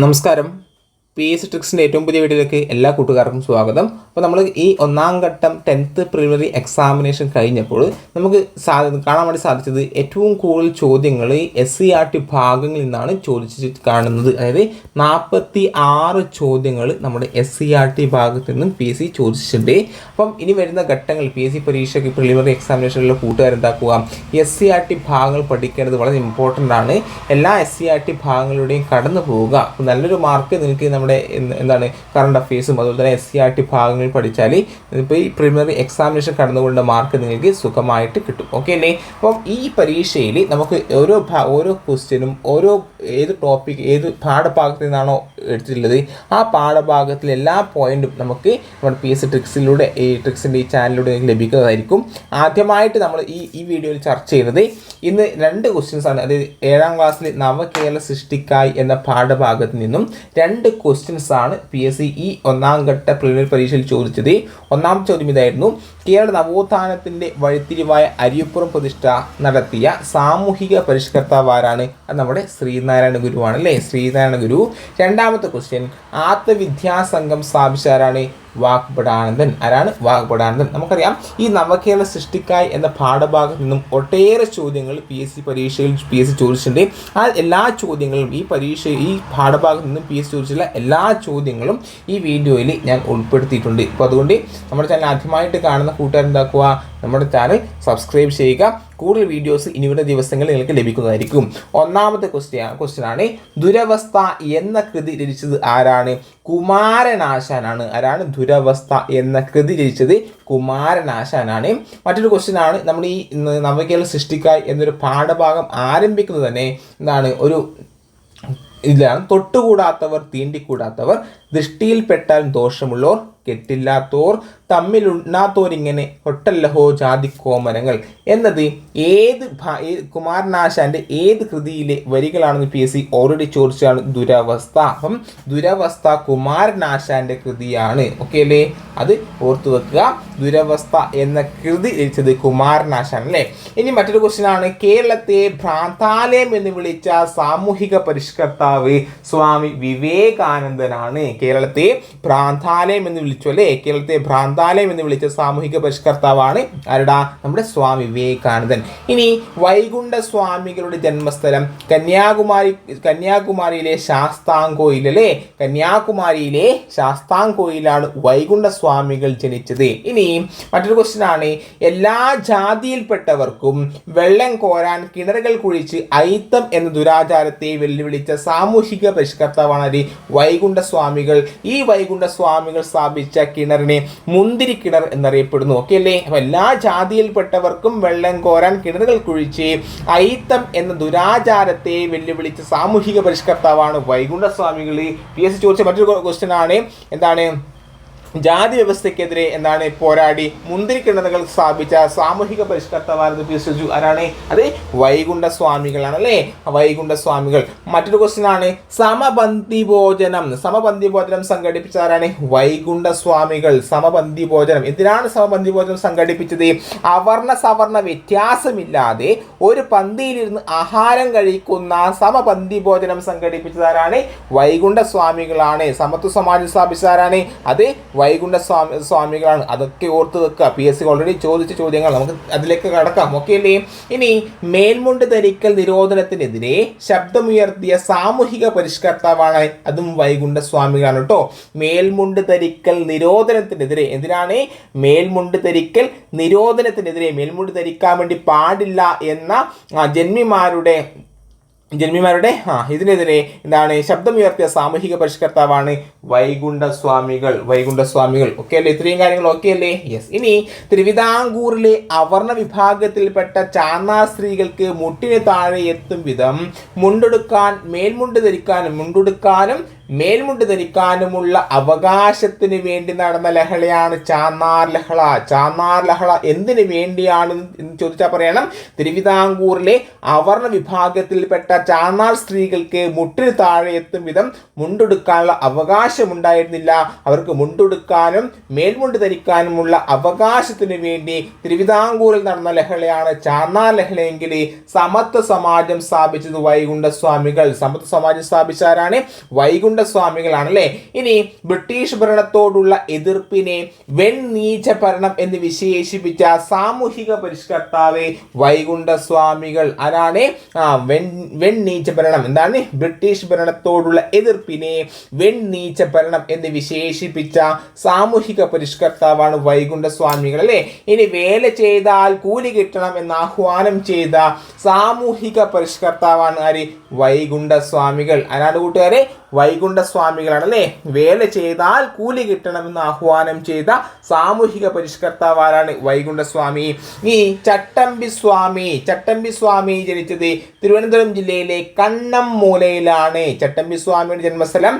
നമസ്കാരം. P S ട്രിക്സിന്റെ ഏറ്റവും പുതിയ വീഡിയോയിലേക്ക് എല്ലാ കൂട്ടുകാർക്കും സ്വാഗതം. അപ്പോൾ നമ്മൾ ഈ ഒന്നാം ഘട്ടം ടെൻത്ത് പ്രിലിമിനറി എക്സാമിനേഷൻ കഴിഞ്ഞപ്പോൾ നമുക്ക് സാ കാണാൻ വേണ്ടി സാധിച്ചത് ഏറ്റവും കൂടുതൽ ചോദ്യങ്ങൾ എസ് സി ആർ ടി ഭാഗങ്ങളിൽ നിന്നാണ് ചോദിച്ച് കാണുന്നത്. അതായത് നാൽപ്പത്തി ആറ് ചോദ്യങ്ങൾ നമ്മുടെ എസ് സി ആർ ടി ഭാഗത്ത് നിന്നും പി എസ് സി ചോദിച്ചിട്ടുണ്ട്. അപ്പം ഇനി വരുന്ന ഘട്ടങ്ങൾ പി എസ് സി പരീക്ഷയ്ക്ക് പ്രിലിമിനറി എക്സാമിനേഷനിലുള്ള കൂട്ടുകാരെന്താക്കുക എസ് സി ആർ ടി ഭാഗങ്ങൾ പഠിക്കേണ്ടത് വളരെ ഇമ്പോർട്ടന്റ് ആണ്. എല്ലാ എസ് സി ആർ ടി ഭാഗങ്ങളുടെയും കടന്നു പോവുക നല്ലൊരു മാർക്ക് നിങ്ങൾക്ക് നമ്മുടെ എന്താണ് കറണ്ട് അഫയേഴ്സും അതുപോലെ തന്നെ എസ് സി ആർ ടി ഭാഗങ്ങളിൽ പഠിച്ചാൽ ഇപ്പോൾ ഈ പ്രിലിമിനറി എക്സാമിനേഷൻ കടന്നുകൊണ്ട മാർക്ക് നിങ്ങൾക്ക് സുഖമായിട്ട് കിട്ടും. ഓക്കെ അല്ലേ? അപ്പം ഈ പരീക്ഷയിൽ നമുക്ക് ഓരോ ഓരോ ക്വസ്റ്റ്യനും ഓരോ ഏത് ടോപ്പിക് ഏത് പാഠഭാഗത്തിൽ നിന്നാണോ എടുത്തിട്ടുള്ളത് ആ പാഠഭാഗത്തിലെ എല്ലാ പോയിന്റും നമുക്ക് നമ്മുടെ പി എസ് ട്രിക്സിലൂടെ ഈ ട്രിക്സിന്റെ ഈ ചാനലിലൂടെ നിങ്ങൾക്ക് ലഭിക്കുന്നതായിരിക്കും. ആദ്യമായിട്ട് നമ്മൾ ഈ ഈ വീഡിയോയിൽ ചർച്ച ചെയ്യുന്നത് ഇന്ന് രണ്ട് ക്വസ്റ്റ്യൻസ് ആണ്. അതായത് ഏഴാം ക്ലാസ്സിൽ നവകേരള സൃഷ്ടിക്കായി എന്ന പാഠഭാഗത്ത് നിന്നും രണ്ട് ക്വസ്റ്റ്യൻസ് ആണ് പി എസ് സി ഈ ഒന്നാം ഘട്ട പ്രിലിമിനറി പരീക്ഷയിൽ ചോദിച്ചത്. ഒന്നാം ചോദ്യം ഇതായിരുന്നു. കേരള നവോത്ഥാനത്തിന്റെ വഴിത്തിരിവായ അരിയപ്പുറം പ്രതിഷ്ഠ നടത്തിയ സാമൂഹിക പരിഷ്കർത്താവ് ആരാണ്? അത് നമ്മുടെ ശ്രീനാരായണ ഗുരുവാണ് അല്ലേ? ശ്രീനാരായണ ഗുരു. രണ്ടാമത്തെ ക്വസ്റ്റ്യൻ ആത്മവിദ്യാസംഘം സ്ഥാപിച്ച ആരാണ്? വാഗ്ബടാനന്ദൻ ആരാണ് വാഗ്ബടാനന്ദൻ നമുക്കറിയാം ഈ നവകേരള സൃഷ്ടിക്കായി എന്ന പാഠഭാഗത്ത് നിന്നും ഒട്ടേറെ ചോദ്യങ്ങൾ പി എസ് സി പരീക്ഷയിൽ പി എസ് സി ചോദിച്ചിട്ടുണ്ട്. ആ എല്ലാ ചോദ്യങ്ങളും ഈ പരീക്ഷ ഈ പാഠഭാഗത്ത് നിന്നും പി എസ് സി ചോദിച്ചിട്ടുള്ള എല്ലാ ചോദ്യങ്ങളും ഈ വീഡിയോയിൽ ഞാൻ ഉൾപ്പെടുത്തിയിട്ടുണ്ട്. അപ്പോൾ അതുകൊണ്ട് നമ്മുടെ ചാനൽ ആദ്യമായിട്ട് കാണുന്ന കൂട്ടുകാരെന്താക്കുക? നമ്മുടെ ചാനൽ സബ്സ്ക്രൈബ് ചെയ്യുക. കൂടുതൽ വീഡിയോസ് ഇനിയുടെ ദിവസങ്ങളിൽ നിങ്ങൾക്ക് ലഭിക്കുന്നതായിരിക്കും. ഒന്നാമത്തെ ക്വസ്റ്റ്യൻ ആണ് ദുരവസ്ഥ എന്ന കൃതി രചിച്ചത് ആരാണ്? കുമാരനാശാനാണ് ആരാണ് ദുരവസ്ഥ എന്ന കൃതി രചിച്ചത്? കുമാരനാശാനാണ് മറ്റൊരു ക്വസ്റ്റ്യൻ ആണ് നമ്മൾ ഈ നവകേരള സൃഷ്ടിക്കായി എന്നൊരു പാഠഭാഗം ആരംഭിക്കുന്നത് തന്നെ എന്താണ്? ഒരു ഇതിലാണ് തൊട്ടുകൂടാത്തവർ തീണ്ടിക്കൂടാത്തവർ ദൃഷ്ടിയിൽപ്പെട്ടാൽ ദോഷമുള്ളോർ കെട്ടില്ലാത്തോർ തമ്മിലുണ്ണാത്തോരിങ്ങനെ ഒട്ടല്ലഹോ ജാതി കോമരങ്ങൾ എന്നത് ഏത് കുമാരനാശാന്റെ ഏത് കൃതിയിലെ വരികളാണെന്ന് പി എസ് സി ഓൾറെഡി ചോദിച്ചതാണ് ദുരവസ്ഥ. അപ്പം ദുരവസ്ഥ കുമാരനാശാന്റെ കൃതിയാണ്. ഓക്കെ അല്ലേ? അത് ഓർത്തു വെക്കുക. ദുരവസ്ഥ എന്ന കൃതി രചിച്ചത് കുമാരനാശാൻ അല്ലേ? ഇനി മറ്റൊരു ക്വസ്റ്റ്യൻ ആണ്. കേരളത്തെ ഭ്രാന്താലയം എന്ന് വിളിച്ച സാമൂഹിക പരിഷ്കർത്താവ് സ്വാമി വിവേകാനന്ദനാണ്. കേരളത്തെ ഭ്രാന്താലയം എന്ന് വിളിച്ചു അല്ലേ? കേരളത്തെ ഭ്രാന്താലയം എന്ന് വിളിച്ച സാമൂഹിക പരിഷ്കർത്താവാണ് ആരുടെ? നമ്മുടെ സ്വാമി വിവേകാനന്ദൻ. ഇനി വൈകുണ്ഠ സ്വാമികളുടെ ജന്മസ്ഥലം കന്യാകുമാരി കന്യാകുമാരിയിലെ ശാസ്താംകോയിൽ അല്ലേ? കന്യാകുമാരിയിലെ ശാസ്താംകോയിലാണ് വൈകുണ്ഠ സ്വാമികൾ ജനിച്ചത്. ഇനി മറ്റൊരു ക്വസ്റ്റ്യൻ ആണ്. എല്ലാ ജാതിയിൽപ്പെട്ടവർക്കും വെള്ളം കോരാൻ കിണറുകൾ കുഴിച്ച് ഐത്തം എന്ന ദുരാചാരത്തെ വെല്ലുവിളിച്ച സാമൂഹിക പരിഷ്കർത്താവാണ്? വൈകുണ്ഠ സ്വാമികൾ. ഈ വൈകുണ്ഠ സ്വാമികൾ സ്ഥാപിച്ച കിണറിനെ മുന്തിരി കിണർ എന്നറിയപ്പെടുന്നു. ഓക്കെ അല്ലേ? അപ്പൊ എല്ലാ ജാതിയിൽപ്പെട്ടവർക്കും വെള്ളം കോരാൻ കിണറുകൾ കുഴിച്ച് ഐത്തം എന്ന ദുരാചാരത്തെ വെല്ലുവിളിച്ച സാമൂഹിക പരിഷ്കർത്താവാണ് വൈകുണ്ഠസ്വാമികൾ പി എസ് ചോദിച്ച മറ്റൊരു ക്വസ്റ്റ്യൻ ആണ്. എന്താണ്? ജാതി വ്യവസ്ഥയ്ക്കെതിരെ എന്താണ് പോരാടി മുന്തിരി കിണറുകൾ സ്ഥാപിച്ച സാമൂഹിക പരിഷ്കർത്താവായിരുന്നു പി ചോദിച്ചു ആരാണ്? അത് വൈകുണ്ഠ സ്വാമികളാണ് അല്ലേ? വൈകുണ്ഠ സ്വാമികൾ. മറ്റൊരു ക്വസ്റ്റ്യൻ ആണ്. സമപന്തി ഭോജനം സമപന്തി ഭോജനം സംഘടിപ്പിച്ച ആരാണ്? വൈകുണ്ഠ സ്വാമികൾ. സമപന്തി ഭോജനം എന്തിനാണ് സമപന്തി ഭോജനം സംഘടിപ്പിച്ചത്? അവർണ സവർണ വ്യത്യാസമില്ലാതെ ഒരു പന്തിയിലിരുന്ന് ആഹാരം കഴിക്കുന്ന സമപന്തി ഭോജനം സംഘടിപ്പിച്ചത് ആരാണ്? വൈകുണ്ഠ സ്വാമികളാണ്. സമത്വ സമാജം സ്ഥാപിച്ച ആരാണ്? അത് വൈകുണ്ഠ സ്വാമി സ്വാമികളാണ്. അതൊക്കെ ഓർത്ത് വെക്കുക. പി എസ് സി ഓൾറെഡി ചോദിച്ച ചോദ്യങ്ങൾ നമുക്ക് അതിലേക്ക് കടക്കാം. ഓക്കെ അല്ലേ? ഇനി മേൽമുണ്ട് ധരിക്കൽ നിരോധനത്തിനെതിരെ ശബ്ദമുയർത്തിയ സാമൂഹിക പരിഷ്കർത്താവാണ് അതും വൈകുണ്ഠ സ്വാമികളാണ് കേട്ടോ. മേൽമുണ്ട് ധരിക്കൽ നിരോധനത്തിനെതിരെ എന്തിനാണ്? മേൽമുണ്ട് ധരിക്കൽ നിരോധനത്തിനെതിരെ മേൽമുണ്ട് ധരിക്കാൻ വേണ്ടി പാടില്ല എന്ന ജന്മിമാരുടെ ജന്മിമാരുടെ ആ ഇതിനെതിരെ എന്താണ് ശബ്ദമുയർത്തിയ സാമൂഹിക പരിഷ്കർത്താവാണ് വൈകുണ്ഠസ്വാമികൾ വൈകുണ്ഠസ്വാമികൾ. വൈകുണ്ഠ സ്വാമികൾ ഓക്കെ അല്ലേ? ഇത്രയും കാര്യങ്ങൾ ഓക്കെ അല്ലേ? യെസ് ഇനി തിരുവിതാംകൂറിലെ അവർണ വിഭാഗത്തിൽപ്പെട്ട ചാന്നാർ സ്ത്രീകൾക്ക് മുട്ടിന് താഴെ എത്തും വിധം മുണ്ടെടുക്കാൻ മേൽമുണ്ട് ധരിക്കാനും മുണ്ടെടുക്കാനും മേൽമുണ്ട് ധരിക്കാനുമുള്ള അവകാശത്തിന് വേണ്ടി നടന്ന ലഹളയാണ് ചാന്നാർ ലഹള. ചാന്നാർ ലഹള എന്തിനു വേണ്ടിയാണ് എന്ന് ചോദിച്ചാൽ പറയണം. തിരുവിതാംകൂറിലെ അവർണ വിഭാഗത്തിൽപ്പെട്ട ചാന്നാർ സ്ത്രീകൾക്ക് മുട്ടിന് താഴെ എത്തും വിധം മുണ്ടെടുക്കാനുള്ള അവകാശമുണ്ടായിരുന്നില്ല. അവർക്ക് മുണ്ടെടുക്കാനും മേൽമുണ്ട് ധരിക്കാനുമുള്ള അവകാശത്തിന് വേണ്ടി തിരുവിതാംകൂറിൽ നടന്ന ലഹളയാണ് ചാന്നാർ ലഹളയെങ്കിൽ സമത്വ സമാജം സ്ഥാപിച്ചത് വൈകുണ്ഠ സ്വാമികൾ സമത്വ സമാജം സ്ഥാപിച്ചാരാണ് വൈകുണ്ഠ സ്വാമികളാണ് അല്ലേ ഇനി ബ്രിട്ടീഷ് ഭരണത്തോടുള്ള എതിർപ്പിനെ വെണ്ണീച്ച ഭരണം എന്ന് വിശേഷിപ്പിച്ച സാമൂഹിക പരിഷ്കർത്താവ് വൈകുണ്ഠ സ്വാമികൾ ആരാണ്? ആ വെൺ നീച്ച ഭരണം. എന്താണ്? ബ്രിട്ടീഷ് ഭരണത്തോടുള്ള എതിർപ്പിനെ വെണ്ണീച്ച ഭരണം എന്ന് വിശേഷിപ്പിച്ച സാമൂഹിക പരിഷ്കർത്താവാണ് വൈകുണ്ഠ സ്വാമികൾ അല്ലേ? ഇനി വേല ചെയ്താൽ കൂലി കിട്ടണം എന്ന് ആഹ്വാനം ചെയ്ത സാമൂഹിക പരിഷ്കർത്താവാണ് ആര്? വൈകുണ്ഠ സ്വാമികൾ ആരാണ് കൂട്ടുകാരെ? വൈകുണ്ഠ സ്വാമികളാണ് അല്ലേ വേല ചെയ്താൽ കൂലി കിട്ടണമെന്ന് ആഹ്വാനം ചെയ്ത സാമൂഹിക പരിഷ്കർത്താവാരാണ് വൈകുണ്ഠസ്വാമി. ഈ ചട്ടമ്പി സ്വാമി ചട്ടമ്പി സ്വാമി ജനിച്ചത് തിരുവനന്തപുരം ജില്ലയിലെ കണ്ണമ്മൂലയിലാണ് ചട്ടമ്പി സ്വാമിയുടെ ജന്മസ്ഥലം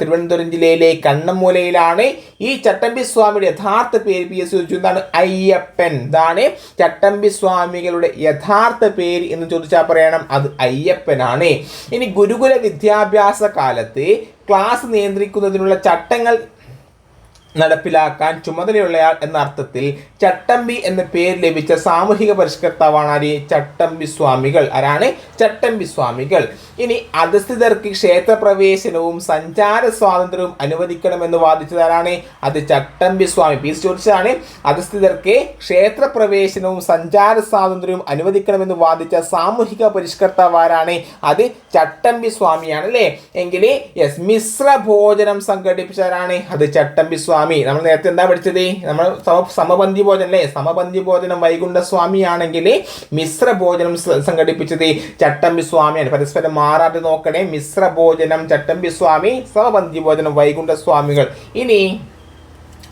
തിരുവനന്തപുരം ജില്ലയിലെ കണ്ണമ്മൂലയിലാണ് ഈ ചട്ടമ്പി സ്വാമിയുടെ യഥാർത്ഥ പേര് പി എസ് ചോദിച്ചു. എന്താണ്? അയ്യപ്പൻ. ഇതാണ് ചട്ടമ്പി സ്വാമികളുടെ യഥാർത്ഥ പേര് എന്ന് ചോദിച്ചാൽ പറയണം അത് അയ്യപ്പനാണ്. ഇനി ഗുരുകുല വിദ്യാഭ്യാസ കാലത്ത് ക്ലാസ് നിയന്ത്രിക്കുന്നതിനുള്ള ചട്ടങ്ങൾ നടപ്പിലാക്കാൻ ചുമതലയുള്ളയാൾ എന്ന അർത്ഥത്തിൽ ചട്ടമ്പി എന്ന പേര് ലഭിച്ച സാമൂഹിക പരിഷ്കർത്താവാണ് ആര്? ചട്ടമ്പി സ്വാമികൾ. ആരാണ്? ചട്ടമ്പി സ്വാമികൾ. ഇനി അധസ്ഥിതർക്ക് ക്ഷേത്രപ്രവേശനവും സഞ്ചാര സ്വാതന്ത്ര്യവും അനുവദിക്കണമെന്ന് വാദിച്ചതാരാണ് അത് ചട്ടമ്പി സ്വാമി. പി. ചോദിച്ചതാണ് അധസ്ഥിതർക്ക് ക്ഷേത്രപ്രവേശനവും സഞ്ചാര സ്വാതന്ത്ര്യവും അനുവദിക്കണമെന്ന് വാദിച്ച സാമൂഹിക പരിഷ്കർത്താവ് ആരാണ്? അത് ചട്ടമ്പി സ്വാമിയാണ് അല്ലേ എങ്കിൽ യെസ്. മിശ്ര ഭോജനം സംഘടിപ്പിച്ചവരാണ് അത് ചട്ടമ്പി സ്വാമി നമ്മൾ നേരത്തെ എന്താ പഠിച്ചത്? നമ്മൾ സമ സമപന്തി ഭോജനം അല്ലേ സമപന്തി ഭോജനം വൈകുണ്ഠ സ്വാമിയാണെങ്കിൽ മിശ്ര ഭോജനം സംഘടിപ്പിച്ചത് ചട്ടമ്പി സ്വാമിയാണ്. പരസ്പരം മാറാതെ നോക്കണേ. മിശ്ര ഭോജനം ചട്ടമ്പി സ്വാമി സമപന്തി ഭോജനം വൈകുണ്ഠ സ്വാമികൾ ഇനി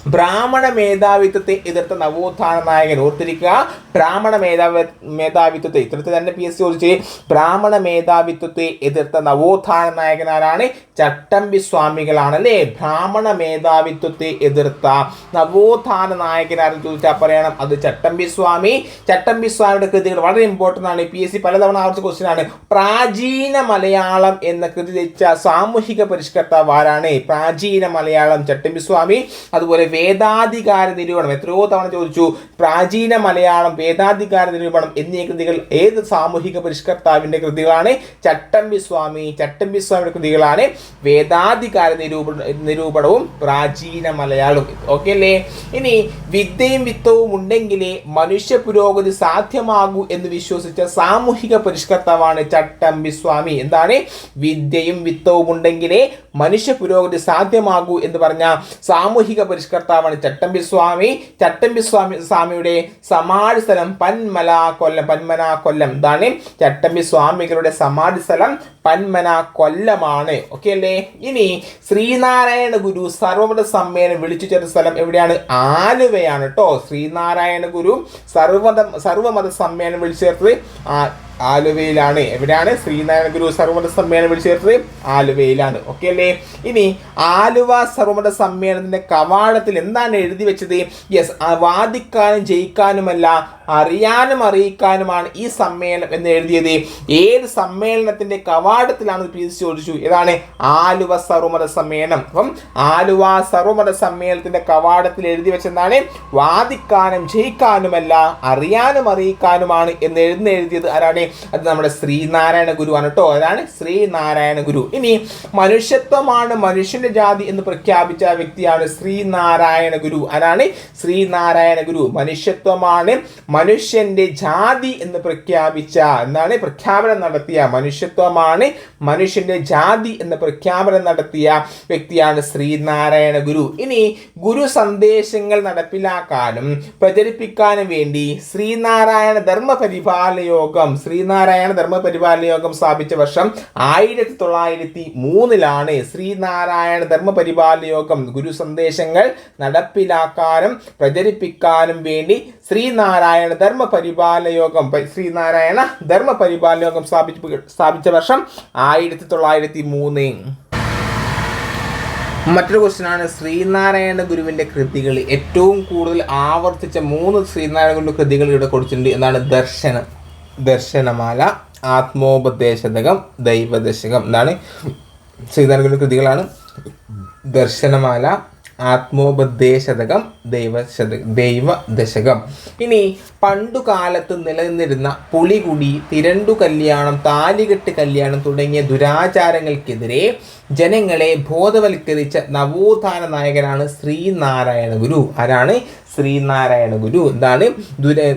ബ്രാഹ്മണ മേധാവിത്വത്തെ എതിർത്ത നവോത്ഥാന നായകൻ. ഓർത്തിരിക്കുക ബ്രാഹ്മണ മേധാവി മേധാവിത്വത്തെ ഇത്തരത്തിൽ തന്നെ പി എസ് ചോദിച്ച്. ബ്രാഹ്മണ മേധാവിത്വത്തെ എതിർത്ത നവോത്ഥാന നായകൻ ആരാണ്? ചട്ടമ്പി സ്വാമികളാണ് അല്ലേ ബ്രാഹ്മണ മേധാവിത്വത്തെ എതിർത്ത നവോത്ഥാന നായകനാരെന്ന് ചോദിച്ചാൽ പറയണം. അത് ചട്ടമ്പി സ്വാമി. ചട്ടമ്പി സ്വാമിയുടെ കൃതികൾ വളരെ ഇമ്പോർട്ടന്റ് ആണ്. പി എസ് സി പലതവണ ആവർത്തിച്ച ക്വസ്റ്റ്യൻ ആണ്. പ്രാചീന മലയാളം എന്ന കൃതി രചിച്ച സാമൂഹിക പരിഷ്കർത്താവ് ആരാണ്? പ്രാചീന മലയാളം ചട്ടമ്പി സ്വാമി. അതുപോലെ വേദാധികാര നിരൂപണം. എത്രയോ തവണ ചോദിച്ചു പ്രാചീന മലയാളം വേദാധികാര നിരൂപണം എന്നീ കൃതികൾ ഏത് സാമൂഹിക പരിഷ്കർത്താവിന്റെ കൃതികളാണ്? ചട്ടമ്പി സ്വാമി ചട്ടമ്പി സ്വാമിയുടെ കൃതികളാണ്. വേദാധികാര നിരൂപ നിരൂപണവും പ്രാചീന മലയാളവും. ഓക്കെ അല്ലേ? ഇനി വിദ്യയും വിത്തവും ഉണ്ടെങ്കിലേ മനുഷ്യ പുരോഗതി സാധ്യമാകൂ എന്ന് വിശ്വസിച്ച സാമൂഹിക പരിഷ്കർത്താവാണ് ചട്ടമ്പി സ്വാമി. എന്താണ്? വിദ്യയും വിത്തവും ഉണ്ടെങ്കിലേ മനുഷ്യ പുരോഗതി സാധ്യമാകൂ എന്ന് പറഞ്ഞ സാമൂഹിക പരിഷ്കർത്താവാണ് ചട്ടമ്പി സ്വാമി ചട്ടമ്പി സ്വാമി സ്വാമിയുടെ സമാധി സ്ഥലം പന്മല കൊല്ലം പന്മന കൊല്ലം ഇതാണ്. ചട്ടമ്പി സ്വാമികളുടെ സമാധി സ്ഥലം പന്മന കൊല്ലമാണ് ഓക്കെ അല്ലേ? ഇനി ശ്രീനാരായണ ഗുരു സർവമത സമ്മേളനം വിളിച്ചു ചേർത്ത സ്ഥലം എവിടെയാണ്? ആലുവയാണ് കേട്ടോ ശ്രീനാരായണ ഗുരു സർവമത സർവമത സമ്മേളനം വിളിച്ചു ചേർത്തത് ആലുവയിലാണ്. എവിടെയാണ്? ശ്രീനാരായണ ഗുരു സർവമത സമ്മേളനം വിളിച്ചു ചേർത്തത് ആലുവയിലാണ്. ഓക്കെ അല്ലേ? ഇനി ആലുവ സർവമത സമ്മേളനത്തിന്റെ കവാടത്തിൽ എന്താണ് എഴുതി വെച്ചത്? യെസ് വാദിക്കാനും ജയിക്കാനുമല്ല അറിയാനും അറിയിക്കാനുമാണ് ഈ സമ്മേളനം എന്ന് എഴുതിയത്. ഏത് സമ്മേളനത്തിന്റെ കവാടത്തിലാണ് പി എസ് ചോദിച്ചു. ഏതാണ്? ആലുവ സർവമത സമ്മേളനം. അപ്പം ആലുവ സർവമത സമ്മേളനത്തിന്റെ കവാടത്തിൽ എഴുതി വെച്ചെന്താണ്? വാദിക്കാനും ജയിക്കാനുമല്ല അറിയാനും അറിയിക്കാനുമാണ് എന്ന് എഴുതുന്ന എഴുതിയത് ആരാണ്? അത് നമ്മുടെ ശ്രീനാരായണ ഗുരുവാണ് കേട്ടോ. അതാണ് ശ്രീനാരായണ ഗുരു. ഇനി മനുഷ്യത്വമാണ് മനുഷ്യന്റെ ജാതി എന്ന് പ്രഖ്യാപിച്ച വ്യക്തിയാണ് ശ്രീനാരായണ ഗുരു. ആരാണ്? ശ്രീനാരായണ ഗുരു. മനുഷ്യത്വമാണ് മനുഷ്യന്റെ ജാതി എന്ന് പ്രഖ്യാപിച്ച എന്താണ്? പ്രഖ്യാപനം നടത്തിയ മനുഷ്യത്വമാണ് മനുഷ്യന്റെ ജാതി എന്ന് പ്രഖ്യാപനം നടത്തിയ വ്യക്തിയാണ് ശ്രീനാരായണ ഗുരു. ഇനി ഗുരു സന്ദേശങ്ങൾ നടപ്പിലാക്കാനും പ്രചരിപ്പിക്കാനും വേണ്ടി ശ്രീനാരായണ ധർമ്മ പരിപാലന യോഗം ശ്രീനാരായണ ധർമ്മ പരിപാലന യോഗം സ്ഥാപിച്ച വർഷം ആയിരത്തി തൊള്ളായിരത്തി മൂന്നിലാണ് ശ്രീനാരായണ ധർമ്മ പരിപാലന യോഗം ഗുരു സന്ദേശങ്ങൾ നടപ്പിലാക്കാനും പ്രചരിപ്പിക്കാനും വേണ്ടി ശ്രീനാരായണ ധർമ്മ പരിപാലന യോഗം ശ്രീനാരായണ ധർമ്മ പരിപാലന യോഗം സ്ഥാപിച്ച സ്ഥാപിച്ച വർഷം ആയിരത്തി തൊള്ളായിരത്തി മൂന്ന് മറ്റൊരു ക്വസ്റ്റ്യനാണ് ശ്രീനാരായണ ഗുരുവിന്റെ കൃതികൾ ഏറ്റവും കൂടുതൽ ആവർത്തിച്ച മൂന്ന് ശ്രീനാരായണ ഗുരുവിന്റെ കൃതികൾ ഇവിടെ കൊടുത്തിട്ടുണ്ട്. എന്നാണ് ദർശനം. ദർശനമാല ആത്മോപദേശതകം ദൈവദശകം എന്നാണ് ഗുരുവിന്റെ കൃതികളാണ്. ദർശനമാല ആത്മോപദേശതകം ദൈവശത ദൈവദശകം. ഇനി പണ്ടുകാലത്ത് നിലനിന്നിരുന്ന പുളികുടി തിരണ്ടു കല്യാണം താലികെട്ട് കല്യാണം തുടങ്ങിയ ദുരാചാരങ്ങൾക്കെതിരെ ജനങ്ങളെ ബോധവൽക്കരിച്ച നവോത്ഥാന നായകനാണ് ശ്രീനാരായണ ഗുരു ആരാണ്? ശ്രീനാരായണ ഗുരു എന്താണ് ദുര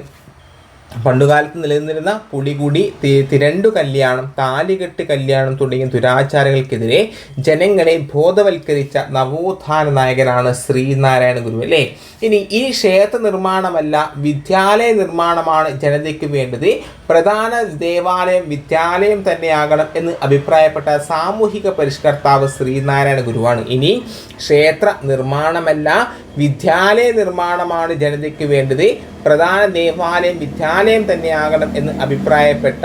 പണ്ടുകാലത്ത് നിലനിന്നിരുന്ന പുടികുടി തിരണ്ടു കല്യാണം താലികെട്ട് കല്യാണം തുടങ്ങിയ ദുരാചാരങ്ങൾക്കെതിരെ ജനങ്ങളെ ബോധവൽക്കരിച്ച നവോത്ഥാന നായകനാണ് ശ്രീനാരായണ ഗുരു അല്ലേ? ഇനി ഈ ക്ഷേത്ര നിർമ്മാണമല്ല വിദ്യാലയ നിർമ്മാണമാണ് ജനതയ്ക്ക് വേണ്ടത്. പ്രധാന ദേവാലയം വിദ്യാലയം തന്നെയാകണം എന്ന് അഭിപ്രായപ്പെട്ട സാമൂഹിക പരിഷ്കർത്താവ് ശ്രീനാരായണ ഗുരുവാണ്. ഇനി ക്ഷേത്ര നിർമ്മാണമല്ല വിദ്യാലയ നിർമ്മാണമാണ് ജനതയ്ക്ക് വേണ്ടത്. പ്രധാന ദേവാലയം വിദ്യാലയം തന്നെയാകണം എന്ന് അഭിപ്രായപ്പെട്ട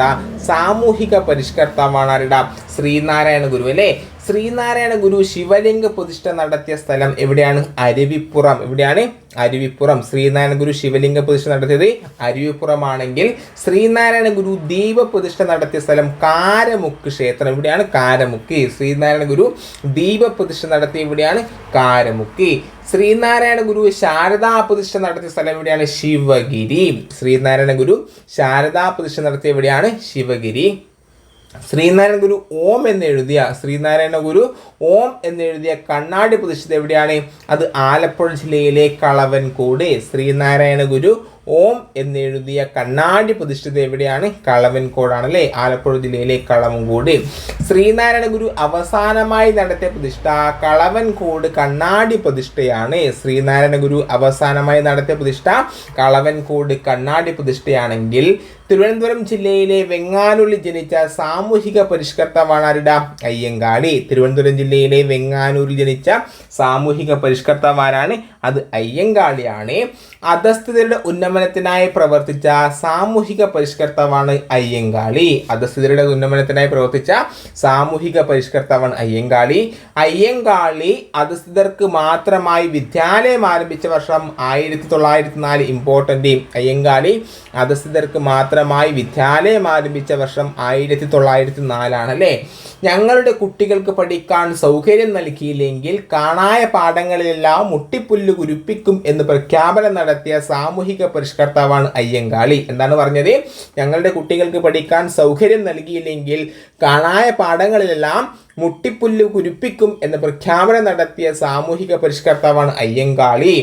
സാമൂഹിക പരിഷ്കർത്താവാണ് ആരുടെ? ശ്രീനാരായണ ഗുരു അല്ലേ ശ്രീനാരായണ ഗുരു ശിവലിംഗ പ്രതിഷ്ഠ നടത്തിയ സ്ഥലം എവിടെയാണ്? അരുവിപ്പുറം. എവിടെയാണ്? അരുവിപ്പുറം. ശ്രീനാരായണ ഗുരു ശിവലിംഗ പ്രതിഷ്ഠ നടത്തിയത് അരുവിപ്പുറമാണെങ്കിൽ ശ്രീനാരായണ ഗുരു ദീപ പ്രതിഷ്ഠ നടത്തിയ സ്ഥലം കാരമുക്ക് ക്ഷേത്രം. എവിടെയാണ്? കാരമുക്ക്. ശ്രീനാരായണ ഗുരു ദീപ പ്രതിഷ്ഠ നടത്തിയ എവിടെയാണ്? കാരമുക്ക്. ശ്രീനാരായണ ഗുരു ശാരദാ പ്രതിഷ്ഠ നടത്തിയ സ്ഥലം എവിടെയാണ്? ശിവഗിരി. ശ്രീനാരായണ ഗുരു ശാരദാ പ്രതിഷ്ഠ നടത്തിയ എവിടെയാണ്? ശിവഗിരി. ശ്രീനാരായണ ഗുരു ഓം എന്ന് എഴുതിയ ശ്രീനാരായണ ഗുരു ഓം എന്ന് എഴുതിയ കണ്ണാടി പ്രതിഷ്ഠിത എവിടെയാണ്? അത് ആലപ്പുഴ ജില്ലയിലെ കളവൻകോട്. ശ്രീനാരായണ ഗുരു ഓം എന്നെഴുതിയ കണ്ണാടി പ്രതിഷ്ഠിത എവിടെയാണ്? കളവൻകോടാണ് അല്ലേ ആലപ്പുഴ ജില്ലയിലെ കളവൻകോട്. ശ്രീനാരായണ ഗുരു അവസാനമായി നടത്തിയ പ്രതിഷ്ഠ കളവൻകോട് കണ്ണാടി പ്രതിഷ്ഠയാണ്. ശ്രീനാരായണ ഗുരു അവസാനമായി നടത്തിയ പ്രതിഷ്ഠ കളവൻകോട് കണ്ണാടി പ്രതിഷ്ഠയാണെങ്കിൽ തിരുവനന്തപുരം ജില്ലയിലെ വെങ്ങാനൂരിൽ ജനിച്ച സാമൂഹിക പരിഷ്കർത്താവാണ് ആരുടെ? അയ്യങ്കാളി. തിരുവനന്തപുരം ജില്ലയിലെ വെങ്ങാനൂരിൽ ജനിച്ച സാമൂഹിക പരിഷ്കർത്താവാരാണ് അത് അയ്യങ്കാളിയാണ്. അധസ്ഥിതരുടെ ഉന്നമനത്തിനായി പ്രവർത്തിച്ച സാമൂഹിക പരിഷ്കർത്താവാണ് അയ്യങ്കാളി. അധസ്ഥിതരുടെ ഉന്നമനത്തിനായി പ്രവർത്തിച്ച സാമൂഹിക പരിഷ്കർത്താവാണ് അയ്യങ്കാളി. അയ്യങ്കാളി അധസ്ഥിതർക്ക് മാത്രമായി വിദ്യാലയം ആരംഭിച്ച വർഷം ആയിരത്തി തൊള്ളായിരത്തി നാല് ഇമ്പോർട്ടന്റ് അയ്യങ്കാളി അധസ്ഥിതർക്ക് മാത്രമായി വിദ്യാലയം ആരംഭിച്ച വർഷം ആയിരത്തി തൊള്ളായിരത്തി നാലാണ് അല്ലേ ഞങ്ങളുടെ കുട്ടികൾക്ക് പഠിക്കാൻ സൗകര്യം നൽകിയില്ലെങ്കിൽ കാണായ പാഠങ്ങളിലെല്ലാം മുട്ടിപ്പുല്ല് കുരുപ്പിക്കും എന്ന് പ്രഖ്യാപനം നടത്തിയ സാമൂഹിക പരിഷ്കർത്താവാണ് അയ്യങ്കാളി. എന്താണ് പറഞ്ഞത്? ഞങ്ങളുടെ കുട്ടികൾക്ക് പഠിക്കാൻ സൗകര്യം നൽകിയില്ലെങ്കിൽ കാണായ പാഠങ്ങളിലെല്ലാം മുട്ടിപ്പുല്ല് കുരുപ്പിക്കും എന്ന പ്രഖ്യാപനം നടത്തിയ സാമൂഹിക പരിഷ്കർത്താവാണ് അയ്യങ്കാളി.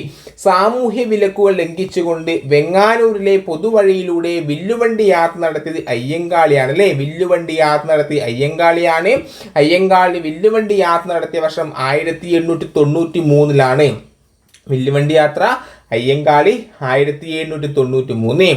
സാമൂഹ്യ വിലക്കുകൾ ലംഘിച്ചുകൊണ്ട് വെങ്ങാനൂരിലെ പൊതുവഴിയിലൂടെ വില്ലുവണ്ടി യാത്ര നടത്തിയത് അയ്യങ്കാളിയാണ് അല്ലേ വില്ലുവണ്ടി യാത്ര നടത്തി അയ്യങ്കാളിയാണ്. അയ്യങ്കാളി വില്ലുവണ്ടി യാത്ര നടത്തിയ വർഷം ആയിരത്തി എണ്ണൂറ്റി തൊണ്ണൂറ്റി മൂന്നിലാണ് വില്ലുവണ്ടി യാത്ര അയ്യങ്കാളി ആയിരത്തി എണ്ണൂറ്റി തൊണ്ണൂറ്റി മൂന്ന്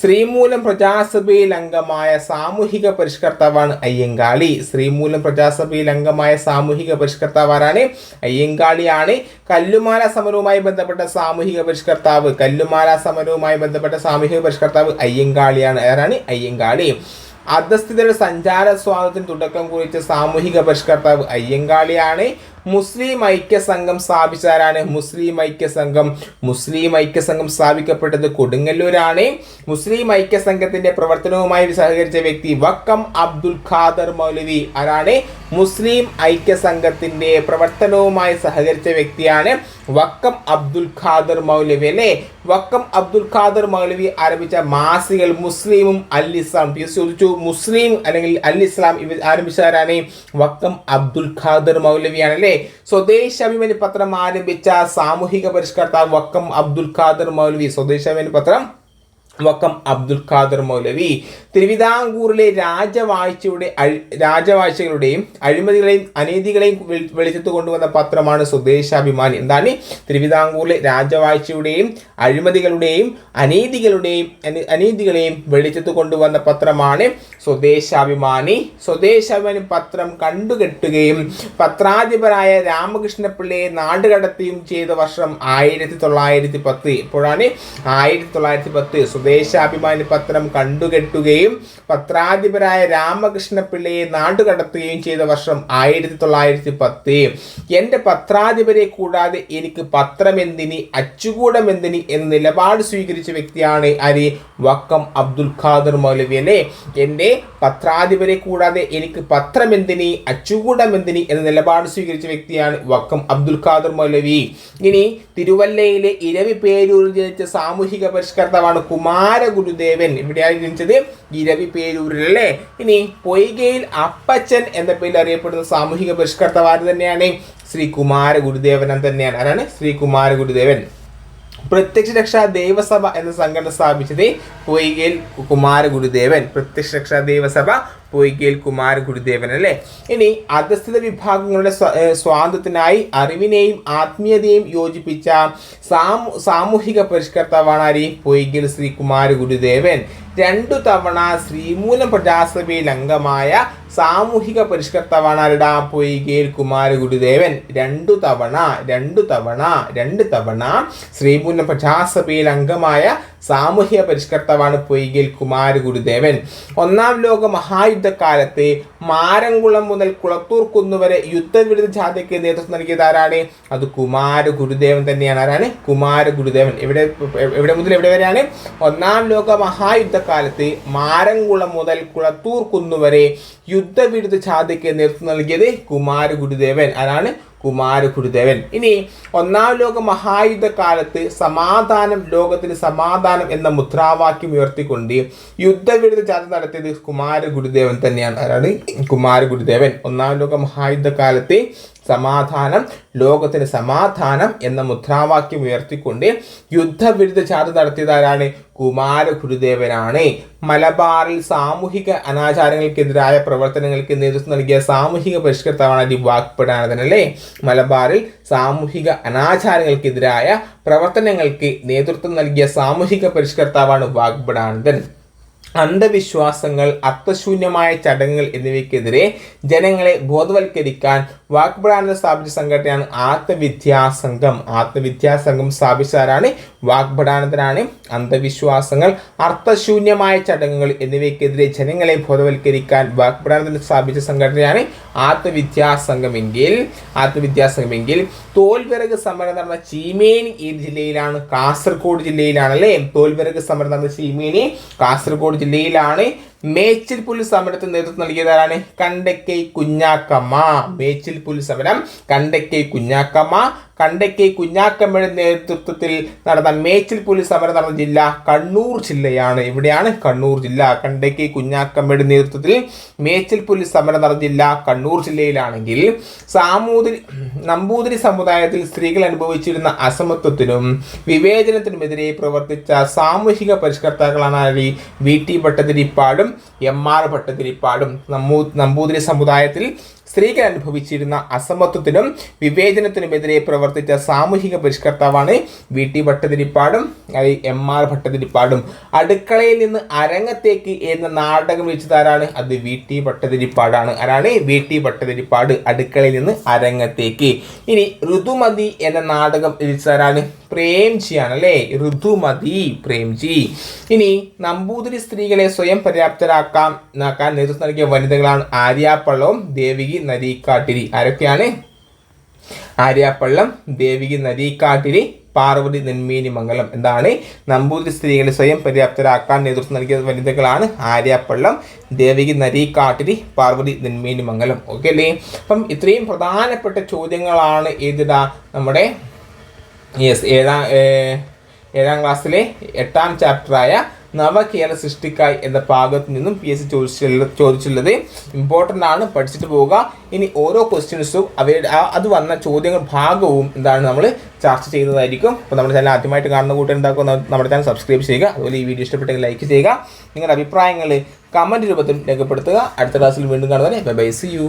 ശ്രീമൂലം പ്രജാസഭയിൽ അംഗമായ സാമൂഹിക പരിഷ്കർത്താവാണ് അയ്യങ്കാളി. ശ്രീമൂലം പ്രജാസഭയിൽ അംഗമായ സാമൂഹിക പരിഷ്കർത്താവാരാണ് അയ്യങ്കാളിയാണ്. കല്ലുമാല സമരവുമായി ബന്ധപ്പെട്ട സാമൂഹിക പരിഷ്കർത്താവ് കല്ലുമാല സമരവുമായി ബന്ധപ്പെട്ട സാമൂഹിക പരിഷ്കർത്താവ് അയ്യങ്കാളിയാണ്. ആരാണ്? അയ്യങ്കാളി. അധസ്ഥിതരുടെ സഞ്ചാര സ്വാതന്ത്ര്യം തുടക്കം കുറിച്ച സാമൂഹിക പരിഷ്കർത്താവ് അയ്യങ്കാളിയാണ്. മുസ്ലിം ഐക്യ സംഘം സ്ഥാപിച്ചാരാണ് മുസ്ലിം ഐക്യ സംഘം മുസ്ലിം ഐക്യ സംഘം സ്ഥാപിക്കപ്പെട്ടത് കൊടുങ്ങല്ലൂരാണ്. മുസ്ലിം ഐക്യ സംഘത്തിന്റെ പ്രവർത്തനവുമായി സഹകരിച്ച വ്യക്തി വക്കം അബ്ദുൽ ഖാദർ മൗലവി ആരാണ്? മുസ്ലിം ഐക്യ സംഘത്തിന്റെ പ്രവർത്തനവുമായി സഹകരിച്ച വ്യക്തിയാണ് വക്കം അബ്ദുൽ ഖാദർ മൗലവി അല്ലേ? വക്കം അബ്ദുൽ ഖാദർ മൗലവി ആരംഭിച്ച മാസികൾ മുസ്ലിമും അൽ ഇസ്ലാം. പി ചോദിച്ചു മുസ്ലിം അല്ലെങ്കിൽ അൽ ഇസ്ലാം ഇവ ആരംഭിച്ചവരാണ്? വക്കം അബ്ദുൽ ഖാദർ മൗലവിയാണ് അല്ലേ? സ്വദേശാഭിമാനി പത്രം ആരംഭിച്ച സാമൂഹിക പരിഷ്കർത്താവ് വക്കം അബ്ദുൽ ഖാദർ മൗലവി. സ്വദേശാഭിമാനി പത്രം വക്കം അബ്ദുൽ ഖാദർ മൗലവി. തിരുവിതാംകൂറിലെ രാജവാഴ്ചയുടെ രാജവാഴ്ചകളുടെയും അഴിമതികളെയും അനീതികളെയും വെളിച്ചത്ത് കൊണ്ടുവന്ന പത്രമാണ് സ്വദേശാഭിമാനി. എന്താണ്? തിരുവിതാംകൂറിലെ രാജവാഴ്ചയുടെയും അഴിമതികളുടെയും അനീതികളുടെയും അനീതികളെയും വെളിച്ചത്ത് കൊണ്ടുവന്ന പത്രമാണ് സ്വദേശാഭിമാനി. സ്വദേശാഭിമാനി പത്രം കണ്ടുകെട്ടുകയും പത്രാധിപരായ രാമകൃഷ്ണപിള്ളയെ നാടുകടത്തുകയും ചെയ്ത വർഷം ആയിരത്തി തൊള്ളായിരത്തി പത്ത്. ഇപ്പോഴാണ് ആയിരത്തി തൊള്ളായിരത്തി പത്ത്. ദേശാഭിമാനി പത്രം കണ്ടുകെട്ടുകയും പത്രാധിപരായ രാമകൃഷ്ണ പിള്ളയെ നാടുകടത്തുകയും ചെയ്ത വർഷം ആയിരത്തി തൊള്ളായിരത്തി പത്ത് എന്റെ പത്രാധിപരെ കൂടാതെ എനിക്ക് പത്രമെന്തിനി അച്ചുകൂടമെന്തിനി എന്ന നിലപാട് സ്വീകരിച്ച വ്യക്തിയാണ് അരി വക്കം അബ്ദുൽ ഖാദർ മൗലവി അല്ലേ? എന്റെ പത്രാധിപരെ കൂടാതെ എനിക്ക് പത്രമെന്തിനി അച്ചുകൂടമെന്തിനി എന്ന നിലപാട് സ്വീകരിച്ച വ്യക്തിയാണ് വക്കം അബ്ദുൽ ഖാദർ മൗലവി. ഇനി തിരുവല്ലയിലെ ഇരവി പേരൂരിൽ ജനിച്ച സാമൂഹിക പരിഷ്കർത്താവാണ് കുമാര ഗുരുദേവൻ ഇവിടെയാണ് ജനിച്ചത്? ഇരവി പേരൂരിൽ അല്ലേ ഇനി പൊയ്കയിൽ അപ്പച്ചൻ എന്ന പേരിൽ അറിയപ്പെടുന്ന സാമൂഹിക പരിഷ്കർത്താവ് തന്നെയാണ്. ശ്രീ കുമാര ഗുരുദേവൻ തന്നെയാണ്. ആരാണ്? ശ്രീ കുമാര ഗുരുദേവൻ പ്രത്യക്ഷ രക്ഷാ ദേവസഭ എന്ന സംഘടന സ്ഥാപിച്ചത് പൊയ്കയിൽ കുമാര ഗുരുദേവൻ പ്രത്യക്ഷ രക്ഷാ ദേവസഭ പൊയ്കേൽ കുമാർ ഗുരുദേവൻ അല്ലേ? ഇനി അധസ്ഥിത വിഭാഗങ്ങളുടെ സ്വാതന്ത്ര്യത്തിനായി അറിവിനെയും ആത്മീയതയും യോജിപ്പിച്ച സാമൂ സാമൂഹിക പരിഷ്കർത്താവാണ് ആര്? പൊയ്കേൽ ശ്രീ കുമാര ഗുരുദേവൻ. രണ്ടു തവണ ശ്രീമൂലം പ്രജാസഭയിൽ അംഗമായ സാമൂഹിക പരിഷ്കർത്താവാണ് ആരുടെ? പൊയ്കേൽ കുമാര ഗുരുദേവൻ. രണ്ടു തവണ രണ്ടു തവണ രണ്ട് തവണ ശ്രീമൂലം പ്രജാസഭയിൽ അംഗമായ സാമൂഹിക പരിഷ്കർത്താവാണ് പൊയ്കിൽ കുമാര ഗുരുദേവൻ. ഒന്നാം ലോക മഹായുദ്ധകാലത്ത് മാരംകുളം മുതൽ കുളത്തൂർ കുന്നുവരെ യുദ്ധവിരുദ്ധ ജാഥയ്ക്ക് നേതൃത്വം നൽകിയത് ആരാണ്? അത് കുമാര ഗുരുദേവൻ തന്നെയാണ്. ആരാണ്? കുമാര ഗുരുദേവൻ. എവിടെ എവിടെ മുതൽ എവിടെ വരെയാണ്? ഒന്നാം ലോക മഹായുദ്ധകാലത്ത് മാരംകുളം മുതൽ കുളത്തൂർ കുന്നുവരെ യുദ്ധവിരുദ്ധ ജാഥയ്ക്ക് നേതൃത്വം നൽകിയത് കുമാര ഗുരുദേവൻ. ആരാണ്? കുമാരഗുരുദേവൻ. ഇനി ഒന്നാം ലോക മഹായുദ്ധകാലത്ത് സമാധാനം ലോകത്തിന് സമാധാനം എന്ന മുദ്രാവാക്യം ഉയർത്തിക്കൊണ്ട് യുദ്ധവിരുദ്ധ ജാഥ നടത്തിയത് കുമാരഗുരുദേവൻ തന്നെയാണ്. ആരാണ്? കുമാരഗുരുദേവൻ. ഒന്നാം ലോക മഹായുദ്ധകാലത്ത് സമാധാനം ലോകത്തിന് സമാധാനം എന്ന മുദ്രാവാക്യം ഉയർത്തിക്കൊണ്ട് യുദ്ധവിരുദ്ധ ജാഥ നടത്തിയതാരാണ്? കുമാര ഗുരുദേവനാണ്. മലബാറിൽ സാമൂഹിക അനാചാരങ്ങൾക്കെതിരായ പ്രവർത്തനങ്ങൾക്ക് നേതൃത്വം നൽകിയ സാമൂഹിക പരിഷ്കർത്താവാണ് ഈ വാക്പടാനന്ദൻ അല്ലേ? മലബാറിൽ സാമൂഹിക അനാചാരങ്ങൾക്കെതിരായ പ്രവർത്തനങ്ങൾക്ക് നേതൃത്വം നൽകിയ സാമൂഹിക പരിഷ്കർത്താവാണ് വാഗ്ബടാനന്ദൻ അന്ധവിശ്വാസങ്ങൾ അർത്ഥശൂന്യമായ ചടങ്ങുകൾ എന്നിവയ്ക്കെതിരെ ജനങ്ങളെ ബോധവൽക്കരിക്കാൻ വാഗ്ബടാനന്ദ സ്ഥാപിച്ച സംഘടനയാണ് ആത്മവിദ്യാസംഘം. ആത്മവിദ്യാസംഘം സ്ഥാപിച്ചതാരാണ് വാഗ്ബടാനന്ദനാണ് അന്ധവിശ്വാസങ്ങൾ അർത്ഥശൂന്യമായ ചടങ്ങുകൾ എന്നിവയ്ക്കെതിരെ ജനങ്ങളെ ബോധവൽക്കരിക്കാൻ വാഗ്ബടാനന്ദൻ സ്ഥാപിച്ച സംഘടനയാണ് ആത്മവിദ്യാസംഘമെങ്കിൽ ആത്മവിദ്യാസംഘമെങ്കിൽ തോൽവിറക് സമരം നടന്ന ചീമേനി ഏത് ജില്ലയിലാണ്? കാസർഗോഡ് ജില്ലയിലാണ് അല്ലേ തോൽവിറക് സമരം നടന്ന ചീമേനി കാസർഗോഡ് ജില്ലയിലാണ് മേച്ചിൽ പുല്ല് സമരത്തിന് നേതൃത്വം നൽകിയതാരാണ് കണ്ടക്കൈ കുഞ്ഞാക്കമ്മ. മേച്ചിൽ പുല്ല് സമരം കണ്ടക്കൈ കുഞ്ഞാക്കമ്മ. കണ്ടക്കൈ കുഞ്ഞാക്കമ്മയുടെ നേതൃത്വത്തിൽ നടന്ന മേച്ചിൽ പുലി സമരം നടന്ന ജില്ല കണ്ണൂർ ജില്ലയാണ്. ഇവിടെയാണ് കണ്ണൂർ ജില്ല. കണ്ടക്കൈ കുഞ്ഞാക്കമ്മയുടെ നേതൃത്വത്തിൽ മേച്ചിൽ പുലി സമരം നടന്ന ജില്ല കണ്ണൂർ ജില്ലയിലാണെങ്കിൽ സാമൂതിരി നമ്പൂതിരി സമുദായത്തിൽ സ്ത്രീകൾ അനുഭവിച്ചിരുന്ന അസമത്വത്തിനും വിവേചനത്തിനുമെതിരെ പ്രവർത്തിച്ച സാമൂഹിക പരിഷ്കർത്താക്കളാണ് വി ടി ഭട്ടതിരിപ്പാടും എം ആർ ഭട്ടതിരിപ്പാടും നമ്പൂ നമ്പൂതിരി സമുദായത്തിൽ സ്ത്രീകൾ അനുഭവിച്ചിരുന്ന അസമത്വത്തിനും വിവേചനത്തിനുമെതിരെ പ്രവർത്തിച്ച സാമൂഹിക പരിഷ്കർത്താവാണ് വി ടി ഭട്ടതിരിപ്പാടും എം ആർ ഭട്ടതിരിപ്പാടും. അടുക്കളയിൽ നിന്ന് അരങ്ങത്തേക്ക് എന്ന നാടകം രചിച്ചതാരാണ്? അത് വി ടി ഭട്ടതിരിപ്പാടാണ്. ആരാണ്? വി ടി ഭട്ടതിരിപ്പാട്. അടുക്കളയിൽ നിന്ന് അരങ്ങത്തേക്ക്. ഇനി ഋതുമതി എന്ന നാടകം രചിച്ചതാരാണ്? പ്രേംജിയാണ് അല്ലേ ഋതുമതി പ്രേംജി. ഇനി നമ്പൂതിരി സ്ത്രീകളെ സ്വയം പര്യാപ്തരാക്കാം പര്യാപ്തരാക്കാൻ നേതൃത്വം നൽകിയ വനിതകളാണ് ആര്യാപ്പള്ളവും ദേവികി നരീക്കാട്ടിരി. ആരൊക്കെയാണ്? ആര്യാപ്പള്ളം ദേവികി നരീക്കാട്ടിരി പാർവതി നെന്മീനി മംഗലം. എന്താണ്? നമ്പൂതിരി സ്ത്രീകളെ സ്വയം പര്യാപ്തരാക്കാൻ നേതൃത്വം നൽകിയ വനിതകളാണ് ആര്യാപ്പള്ളം ദേവികി നരീക്കാട്ടിരി പാർവതി നെന്മീനി മംഗലം. ഓക്കെ അല്ലേ? അപ്പം ഇത്രയും പ്രധാനപ്പെട്ട ചോദ്യങ്ങളാണ് ഏതിടാ? നമ്മുടെ യെസ് ഏഴാം ഏഴാം ക്ലാസ്സിലെ എട്ടാം ചാപ്റ്ററായ നവകേരള സൃഷ്ടിക്കായി എന്ന ഭാഗത്ത് നിന്നും പി എസ് സി ചോദിച്ചിട്ടുള്ളത് ചോദിച്ചിട്ടുള്ളത് ഇമ്പോർട്ടന്റ് ആണ് പഠിച്ചിട്ട് പോവുക. ഇനി ഓരോ ക്വസ്റ്റ്യൻസും അവയുടെ അത് വന്ന ചോദ്യങ്ങൾ ഭാഗവും എന്താണ് നമ്മൾ ചർച്ച ചെയ്യുന്നതായിരിക്കും. അപ്പോൾ നമ്മുടെ ചാനൽ ആദ്യമായിട്ട് കാണുന്ന കൂട്ടം എന്താക്കുക നമ്മുടെ ചാനൽ സബ്സ്ക്രൈബ് ചെയ്യുക. അതുപോലെ ഈ വീഡിയോ ഇഷ്ടപ്പെട്ടെങ്കിൽ ലൈക്ക് ചെയ്യുക. നിങ്ങളുടെ അഭിപ്രായങ്ങൾ കമന്റ് രൂപത്തിൽ രേഖപ്പെടുത്തുക. അടുത്ത ക്ലാസ്സിൽ വീണ്ടും കാണുന്നതിന് ബൈ ബൈ സി യു